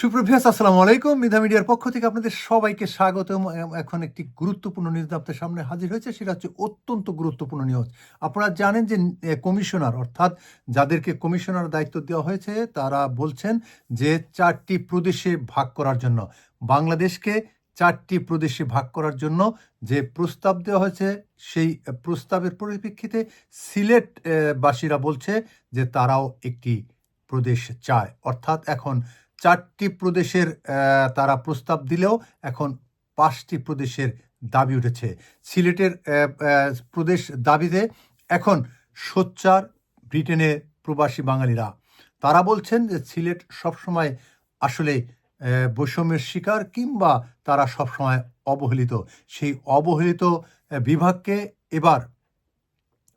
সুপ্রভিয়াস আসসালামু আলাইকুম। মিধা মিডিয়ার পক্ষ থেকে আপনাদের সবাইকে স্বাগতম। এ- এখন একটি গুরুত্বপূর্ণ নিউজ আপনাদের সামনে হাজির হয়েছে, সেটা হচ্ছে অত্যন্ত গুরুত্বপূর্ণ নিউজ। আপনারা জানেন যে কমিশনার, অর্থাৎ যাদেরকে কমিশনার দায়িত্ব দেওয়া হয়েছে, তারা বলছেন যে, চারটি প্রদেশে ভাগ করার জন্য, বাংলাদেশকে চারটি প্রদেশে ভাগ করার জন্য যে প্রস্তাব দেওয়া হয়েছে, সেই প্রস্তাবের পরিপ্রেক্ষিতে সিলেট বাসীরা বলছে যে, তারাও একটি প্রদেশ চায়। অর্থাৎ এখন চারটি প্রদেশের তারা প্রস্তাব দিলেও এখন পাঁচটি প্রদেশের দাবি উঠেছে। সিলেটের প্রদেশ দাবিতে এখন সোচ্চার ব্রিটেনের প্রবাসী বাঙালিরা। তারা বলছেন যে সিলেট সবসময় আসলে বৈষম্যের শিকার কিংবা তারা সবসময় অবহেলিত। সেই অবহেলিত বিভাগকে এবার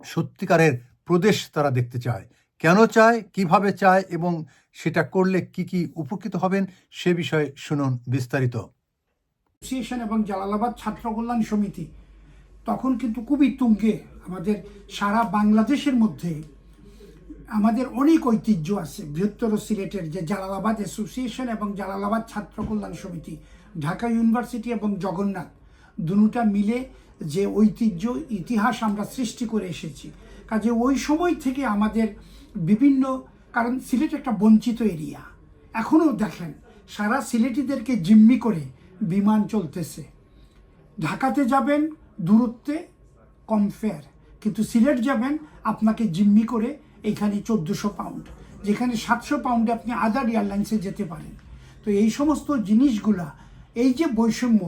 সত্যিকারের প্রদেশ তারা দেখতে চায়। কেন চায়, কীভাবে চায় এবং সেটা করলে কি কি উপকৃত হবেন সে বিষয়ে শুনুন বিস্তারিত। অ্যাসোসিয়েশন এবং জালালাবাদ ছাত্র কল্যাণ সমিতি, তখন কিন্তু খুবই তুঙ্গে আমাদের সারা বাংলাদেশের মধ্যে আমাদের অনেক ঐতিহ্য আছে। বৃহত্তর সিলেটের যে জালালাবাদ অ্যাসোসিয়েশন এবং জালালাবাদ ছাত্র কল্যাণ সমিতি, ঢাকা ইউনিভার্সিটি এবং জগন্নাথ, দুটা মিলে যে ঐতিহ্য, ইতিহাস আমরা সৃষ্টি করে এসেছি। কাজে ওই সময় থেকে আমাদের বিভিন্ন, কারণ সিলেট একটা বঞ্চিত এরিয়া। এখনও দেখেন, সারা সিলেটিদেরকে জিম্মি করে বিমান চলতেছে। ঢাকাতে যাবেন, দূরত্বে, কম ফেয়ার কিন্তু সিলেট যাবেন, আপনাকে জিম্মি করে এখানে চোদ্দোশো পাউন্ড যেখানে সাতশো পাউন্ডে আপনি আদার এয়ারলাইন্সে যেতে পারেন। তো এই সমস্ত জিনিসগুলা, এই যে বৈষম্য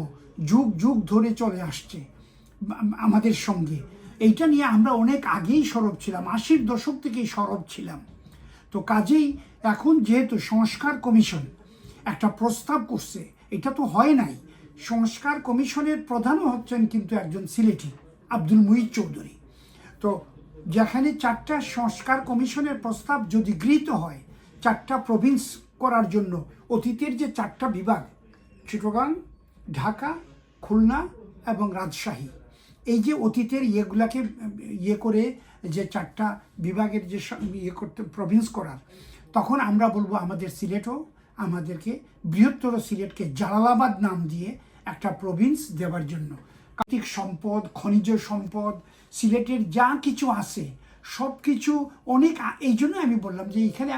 যুগ যুগ ধরে চলে আসছে আমাদের সঙ্গে। এইটা নিয়ে আমরা অনেক আগেই সরব ছিলাম, আশির দশক থেকেই সরব ছিলাম। তো কাজেই এখন যেহেতু সংস্কার কমিশন একটা প্রস্তাব করছে, এটা তো হয় নাই। সংস্কার কমিশনের প্রধানও হচ্ছেন কিন্তু একজন সিলেটি, আব্দুল মুহিত চৌধুরী। তো যেখানে চারটা সংস্কার কমিশনের প্রস্তাব যদি গৃহীত হয়, চারটা প্রভিন্স করার জন্য অতীতের যে চারটা বিভাগ, চিটগাং, ঢাকা, খুলনা এবং রাজশাহী এই যে অতীতের ইয়েগুলাকে ইয়ে করে যে চারটা বিভাগের যে ইয়ে করতে প্রভিন্স করার, তখন আমরা বলব আমাদের সিলেটও আমাদেরকে বৃহত্তর সিলেটকে জালালাবাদ নাম দিয়ে একটা প্রভিন্স দেওয়ার জন্য। প্রাকৃতিক সম্পদ, খনিজ সম্পদ, সিলেটের যা কিছু আছে সব কিছু অনেক এই জন্য আমি বললাম যে এখানে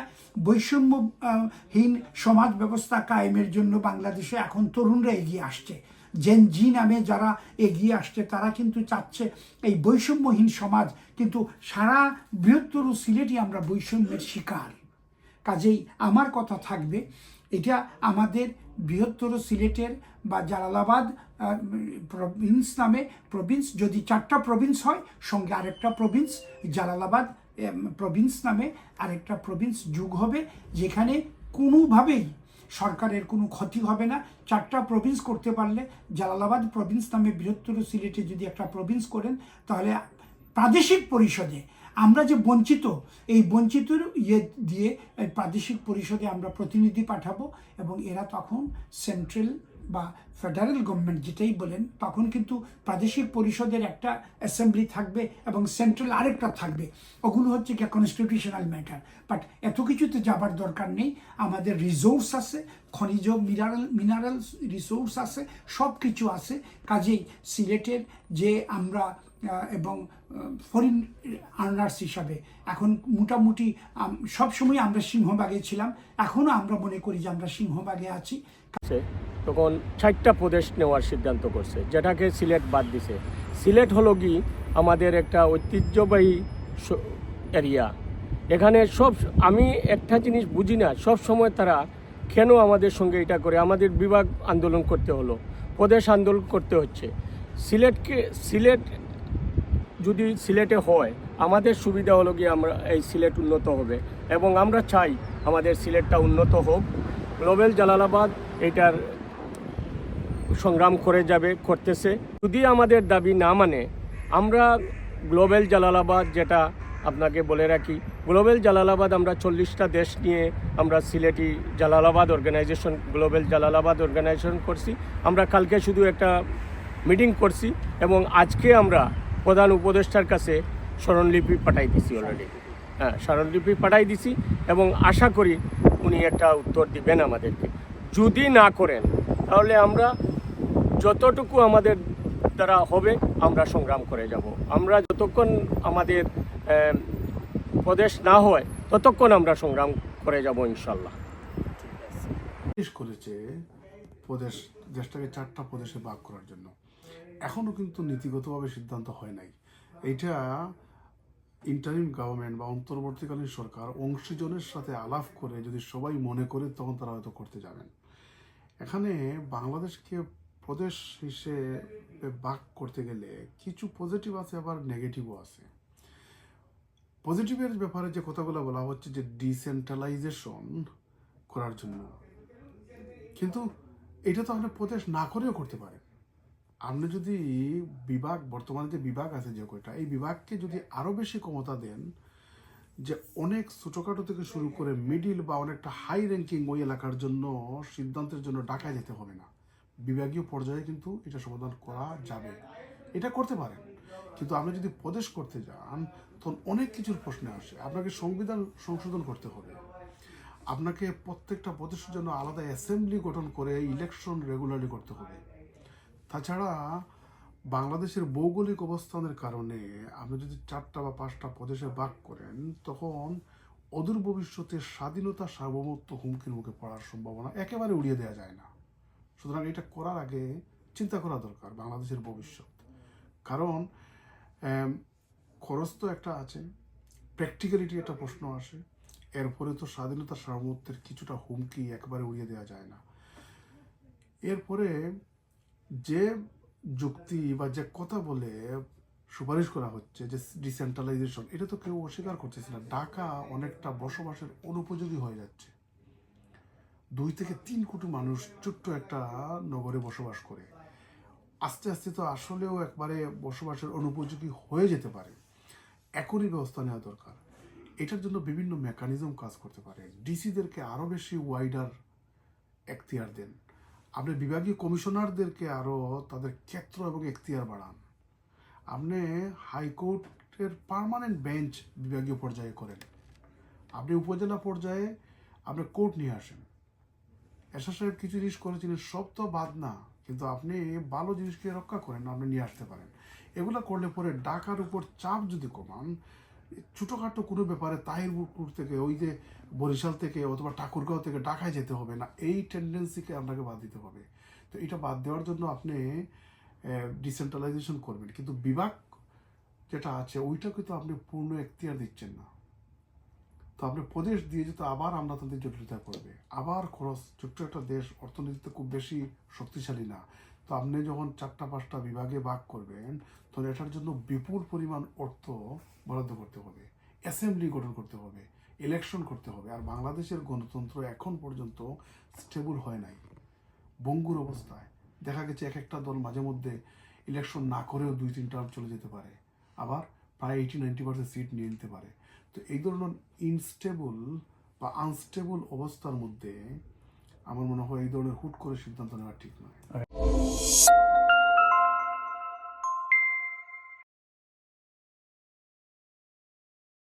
বৈষম্যহীন সমাজ ব্যবস্থা কায়েমের জন্য বাংলাদেশে এখন তরুণরা এগিয়ে আসছে। জেন জি নামে যারা এগিয়ে আসছে, তারা কিন্তু চাচ্ছে এই বৈষম্যহীন সমাজ। কিন্তু সারা বৃহত্তর সিলেটই আমরা বৈষম্যের শিকার। কাজেই আমার কথা থাকবে, এটা আমাদের বৃহত্তর সিলেটের বা জালালাবাদ প্রভিন্স নামে প্রভিন্স যদি চারটা প্রভিন্স হয়, সঙ্গে আরেকটা প্রভিন্স জালালাবাদ প্রভিন্স নামে আরেকটা প্রভিন্স যুগ হবে, যেখানে কোনোভাবেই সরকারের কোনো ক্ষতি হবে না। চারটা প্রভিন্স করতে পারলে জালালাবাদ প্রভিন্স নামে বৃহত্তর সিলেটে যদি একটা প্রভিন্স করেন, তাহলে প্রাদেশিক পরিষদে আমরা যে বঞ্চিত, এই বঞ্চিতর ইয়ে দিয়ে প্রাদেশিক পরিষদে আমরা প্রতিনিধি পাঠাবো এবং এরা তখন সেন্ট্রাল বা ফেডারেল গভর্নমেন্ট যেটাই বলেন, তখন কিন্তু প্রাদেশিক পরিষদের একটা অ্যাসেম্বলি থাকবে এবং সেন্ট্রাল আরেকটা থাকবে। ওগুলো হচ্ছে গিয়ে কনস্টিটিউশনাল ম্যাটার বাট এত কিছুতে যাবার দরকার নেই। আমাদের রিসোর্স আছে, খনিজ মিনারেল মিনারেল রিসোর্স আছে সব কিছু আছে। কাজেই সিলেটের যে আমরা এবং ফরেন আর্নার্স হিসাবে এখন মোটামুটি সবসময় আমরা সিংহবাগে ছিলাম। এখনও আমরা মনে করি যে আমরা সিংহবাগে আছি। তখন চারটা প্রদেশ নেওয়ার সিদ্ধান্ত করছে, যেটাকে সিলেট বাদ দিছে। সিলেট হলো কি, আমাদের একটা ঐতিহ্যবাহী এরিয়া এখানে সব, আমি একটা জিনিস বুঝি না, সব সময় তারা কেন আমাদের সঙ্গে এটা করে, আমাদের বিভাগ আন্দোলন করতে হলো, প্রদেশ আন্দোলন করতে হচ্ছে। সিলেটকে, সিলেট যদি সিলেটে হয়, আমাদের সুবিধা হলো গিয়ে আমরা এই সিলেট উন্নত হবে, এবং আমরা চাই আমাদের সিলেটটা উন্নত হোক। গ্লোবাল জালালাবাদ, এটার সংগ্রাম করে যাবে, করতেছে। যদি আমাদের দাবি না মানে আমরা গ্লোবাল জালালাবাদ যেটা আপনাকে বলে রাখি, গ্লোবাল জালালাবাদ আমরা চল্লিশটা দেশ নিয়ে আমরা Sylheti Jalalabad organisation, global Jalalabad organisation করছি। আমরা কালকে শুধু একটা মিটিং করছি এবং আজকে আমরা প্রধান উপদেষ্টার কাছে স্মরণলিপি পাঠাই দিছি অলরেডি হ্যাঁ স্মরণলিপি পাঠাই দিছি এবং আশা করি উনি একটা উত্তর দিবেন আমাদেরকে। যদি না করেন, তাহলে আমরা যতটুকু আমাদের দ্বারা হবে, আমরা সংগ্রাম করে যাব। আমরা যতক্ষণ আমাদের প্রদেশ না হয়, ততক্ষণ আমরা সংগ্রাম করে যাব ইনশাল্লাহ করেছে, প্রদেশ, দেশটাকে চারটা প্রদেশে ভাগ করার জন্য। এখনও কিন্তু নীতিগতভাবে সিদ্ধান্ত হয় নাই। এইটা ইন্টারিম গভর্নমেন্ট বা অন্তর্বর্তীকালীন সরকার অংশীজনের সাথে আলাপ করে যদি সবাই মনে করে, তখন তারা হয়তো করতে যাবেন। এখানে বাংলাদেশকে প্রদেশ হিসেবে বাক করতে গেলে কিছু পজিটিভ আছে, আবার নেগেটিভও আছে। পজিটিভের ব্যাপারে যে কথাগুলো বলা হচ্ছে যে ডিসেন্ট্রালাইজেশন করার জন্য। কিন্তু এটা তো আপনি প্রদেশ না করেও করতে পারেন আপনি যদি বিভাগ, বর্তমানে যে বিভাগ আছে যে কয়টা, এই বিভাগকে যদি আরও বেশি ক্ষমতা দেন, যে অনেক ছোটোখাটো থেকে শুরু করে মিডিল বা অনেকটা হাই র্যাঙ্কিং ওই এলাকার জন্য, সিদ্ধান্তের জন্য ডাকায় যেতে হবে না। বিভাগীয় পর্যায়ে কিন্তু এটা সমাধান করা যাবে। এটা করতে পারেন। কিন্তু আপনি যদি প্রদেশ করতে যান, তখন অনেক কিছুর প্রশ্নে আসে। আপনাকে সংবিধান সংশোধন করতে হবে। আপনাকে প্রত্যেকটা প্রদেশের জন্য আলাদা অ্যাসেম্বলি গঠন করে ইলেকশন রেগুলারলি করতে হবে। তাছাড়া বাংলাদেশের ভৌগোলিক অবস্থানের কারণে আপনি যদি চারটা বা পাঁচটা প্রদেশে ভাগ করেন, তখন অদূর ভবিষ্যতে স্বাধীনতা সার্বভৌমত্ব হুমকির মুখে পড়ার সম্ভাবনা একেবারে উড়িয়ে দেওয়া যায় না। সুতরাং এটা করার আগে চিন্তা করা দরকার বাংলাদেশের ভবিষ্যৎ। কারণ খরচ তো একটা আছে প্র্যাকটিক্যালিটি একটা প্রশ্ন আসে এরপরে তো স্বাধীনতা সার্বভৌমত্বের কিছুটা হুমকি একবারে উড়িয়ে দেওয়া যায় না। এরপরে যে যুক্তি বা যে কথা বলে সুপারিশ করা হচ্ছে যে ডিসেন্ট্রালাইজেশন এটা তো কেউ অস্বীকার করতেছে না। ঢাকা অনেকটা বসবাসের অনুপযোগী হয়ে যাচ্ছে। দুই থেকে তিন কোটি মানুষ ছোট্ট একটা নগরে বসবাস করে। আস্তে আস্তে তো আসলেও একবারে বসবাসের অনুপযোগী হয়ে যেতে পারে। এখনই ব্যবস্থা নেওয়া দরকার। এটার জন্য বিভিন্ন মেকানিজম কাজ করতে পারে। ডিসিদেরকে আরও বেশি ওয়াইডার এখতিয়ার দেন। আপনি বিভাগীয় কমিশনারদেরকে আরও তাদের ক্ষেত্র এবং এখতিয়ার বাড়ান। আপনি হাইকোর্টের পার্মানেন্ট বেঞ্চ বিভাগীয় পর্যায়ে করেন। আপনি উপজেলা পর্যায়ে আপনি কোর্ট নিয়ে আসেন। এসা সাহেব কিছু জিনিস করেছিলেন, সব তো বাদ না, কিন্তু আপনি ভালো জিনিসকে রক্ষা করেন, আপনি নিয়ে আসতে পারেন। এগুলো করলে পরে ডাকার উপর চাপ যদি কমান, ছোটোখাটো কোনো ব্যাপারে তাহিরপুর থেকে, ওই যে বরিশাল থেকে অথবা ঠাকুরগাঁও থেকে ঢাকায় যেতে হবে না, এই টেন্ডেন্সিকে আপনাকে বাদ দিতে হবে। তো এটা বাদ দেওয়ার জন্য আপনি ডিসেন্ট্রালাইজেশন করবেন। কিন্তু বিভাগ যেটা আছে, ওইটাকে তো আপনি পূর্ণ এখতিয়ার দিচ্ছেন না। তো আপনি প্রদেশ দিয়ে যেতে আবার আমলাতান্ত্রিক জটিলতা করবে, আবার খরচ, ছোট্ট একটা দেশ অর্থনীতিতে খুব বেশি শক্তিশালী না। তো আপনি যখন চারটা পাঁচটা বিভাগে ভাগ করবেন তখন এটার জন্য বিপুল পরিমাণ অর্থ বরাদ্দ করতে হবে অ্যাসেম্বলি গঠন করতে হবে ইলেকশন করতে হবে। আর বাংলাদেশের গণতন্ত্র এখন পর্যন্ত স্টেবল হয় নাই। বঙ্গুর অবস্থায় দেখা গেছে এক একটা দল মাঝে মধ্যে ইলেকশন না করেও দুই তিন টার্ম চলে যেতে পারে। আবার প্রায় এইটি নাইনটি পার্সেন্ট সিট নিয়ে নিতে পারে। তো এই ধরনের ইনস্টেবল বা আনস্টেবল অবস্থার মধ্যে আমার মনে হয় এই ধরনের হুট করে সিদ্ধান্ত নেওয়া ঠিক নয়।